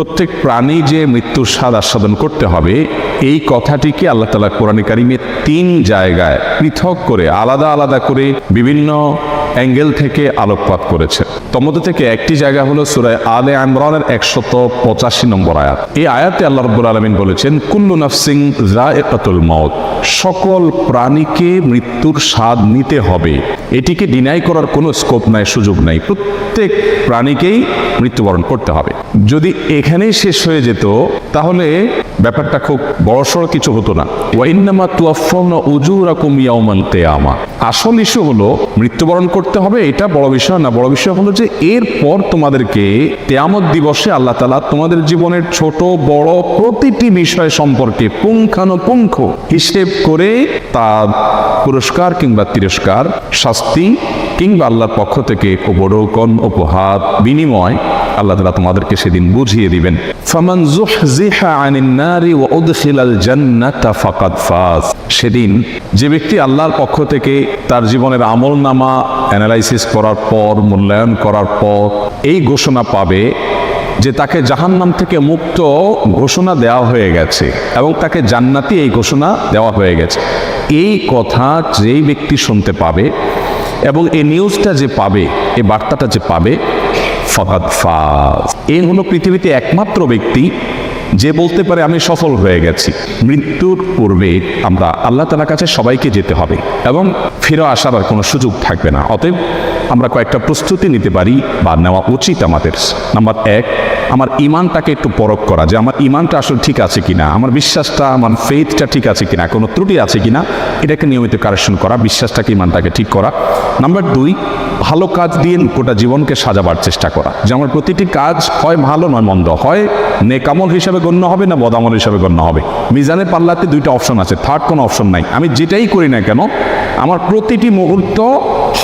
প্রত্যেক প্রাণী যে মৃত্যুর স্বাদ আস্বাদন করতে হবে, এই কথাটিকে আল্লাহ তালা কোরআন তিন জায়গায় পৃথক করে আলাদা আলাদা করে বিভিন্ন অ্যাঙ্গেল থেকে আলোকপাত করেছে। তমধ্যে থেকে একটি জায়গা হলো সুরায় আলে আমরানের একশত পঁচাশি নম্বর আয়াত। এই আয়াতে আল্লাহ রব্বুল আলমিন বলেছেন, কুল্লু নাফসিং জায়কাতুল মত সকল প্রাণীকে মৃত্যুর স্বাদ নিতে হবে। এটিকে ডিনাই করার কোনো স্কোপ নাই, সুযোগ নাই। প্রত্যেক প্রাণীকেই মৃত্যুবরণ করতে হবে। যদি এখানেই শেষ হয়ে যেত, তাহলে ব্যাপারটা খুব বড়সড় কিছু হতো না। ওয়াইন্নামা তুয়াফাউনা উজুরাকুম ইয়াউমাল কিয়ামা। আসল ইস্যু হলো মৃত্যুবরণ করতে হবে, এটা বড় বিষয় না। বড় বিষয় হলো যে এরপর তোমাদেরকে তেয়ামত দিবসে আল্লাহ তালা তোমাদের জীবনের ছোট, বড় প্রতিটি বিষয় সম্পর্কে পুঙ্খানুপুঙ্খ হিসেব করে তার পুরস্কার কিংবা তিরস্কার, শাস্তি কিংবা আল্লাহর পক্ষ থেকে উপরোকন উপহার বিনিময় আল্লাহ তালা তোমাদেরকে সেদিন বুঝিয়ে দিবেন। ফামান জুহজিহা আনিন নারি ওয়া উদখিলাল জান্নাতা ফাকাদ ফাজ। সেদিন যে ব্যক্তি আল্লাহর পক্ষ থেকে তার জীবনের আমল নামা অ্যানালাইসিস করার পর, মূল্যায়ন করার পর এই ঘোষণা পাবে যে তাকে জাহান্নাম থেকে মুক্ত ঘোষণা দেওয়া হয়ে গেছে এবং তাকে জান্নাতি এই ঘোষণা দেওয়া হয়ে গেছে। এই কথা যেই ব্যক্তি শুনতে পাবে এবং এই নিউজটা যে পাবে, এই বার্তাটা যে পাবে ফকাত ফাজ। এই হলো পৃথিবীতে একমাত্র ব্যক্তি যে বলতে পারে, আমি সফল হয়ে গেছি। মৃত্যুর পূর্বে আমরা আল্লাহ তালার কাছে সবাইকে যেতে হবে এবং ফিরে আসার আর কোনো সুযোগ থাকবে না। অতএব আমরা কয়েকটা প্রস্তুতি নিতে পারি বা নেওয়া উচিত আমাদের। নাম্বার এক, আমার ইমানটাকে একটু পরখ করা যে আমার ইমানটা আসলে ঠিক আছে কিনা, আমার বিশ্বাসটা, আমার ফেথটা ঠিক আছে কিনা, কোনো ত্রুটি আছে কিনা, এটাকে নিয়মিত কারেকশন করা, বিশ্বাসটাকে, ইমানটাকে ঠিক করা। নাম্বার দুই, ভালো কাজ দিয়ে গোটা জীবনকে সাজাবার চেষ্টা করা, যে আমার প্রতিটি কাজ হয় ভালো নয় মন্দ, হয় নেকামল হিসাবে গণ্য হবে না বদামল হিসাবে গণ্য হবে। মিজানের পাল্লাতে দুইটা অপশন আছে থার্ড কোনো অপশন নাই। আমি যেটাই করি না কেন, আমার প্রতিটি মুহূর্ত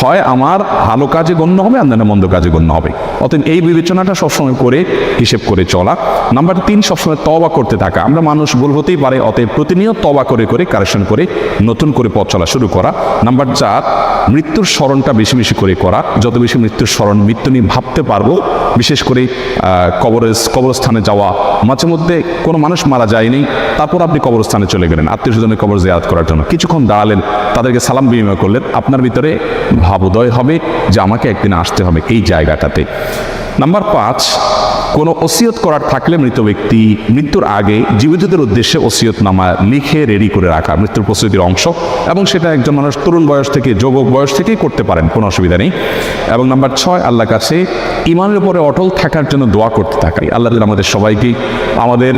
হয় আমার ভালো কাজে গণ্য হবে আর মন্দ কাজে গণ্য হবে। অতএব এই বিবেচনাটা সবসময় করে হিসেব করে চলা। নাম্বার তিন, সবসময় তবা করতে থাকা। আমরা মানুষ ভুল হতেই পারে, অতএব প্রতিনিয়ত তবা করে করে কারেকশন করে, নতুন করে পথ চলা শুরু করা। নাম্বার চার, মৃত্যুর স্মরণটা বেশি বেশি করে করা। যত বেশি মৃত্যুর স্মরণ, মৃত্যু নিয়ে ভাবতে পারব, বিশেষ করে কবরের কবরস্থানে যাওয়া। মাঝে মধ্যে কোনো মানুষ মারা যায়নি, তারপর আপনি কবরস্থানে চলে গেলেন। আত্মীয় স্বজনের কবর জিয়ারত করার জন্য কিছুক্ষণ দাঁড়ালেন, তাদেরকে সালাম বিনিময় করলেন। আপনার ভিতরে ভাবোদয় হবে যে আমাকে একদিন আসতে হবে এই জায়গাটাতে। নাম্বার পাঁচ, কোনো ওসিয়ত করার থাকলে মৃত ব্যক্তি মৃত্যুর আগে জীবিতদের উদ্দেশ্যে ওসিয়ত নামা লিখে রেডি করে রাখা মৃত্যুর প্রস্তুতির অংশ এবং সেটা একজন মানুষ তরুণ বয়স থেকে, যুবক বয়স থেকেই করতে পারেন, কোনো অসুবিধা নেই। এবং নাম্বার ছয় আল্লাহ কাছে ইমানের উপরে অটল থাকার জন্য দোয়া করতে থাকাই আল্লাহ আমাদের সবাইকে আমাদের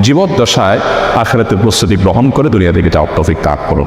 জীবদ্দশায় আখেরাতের প্রস্তুতি গ্রহণ করে, দুনিয়া থেকে যাওয়ার তৌফিক তাক করুন।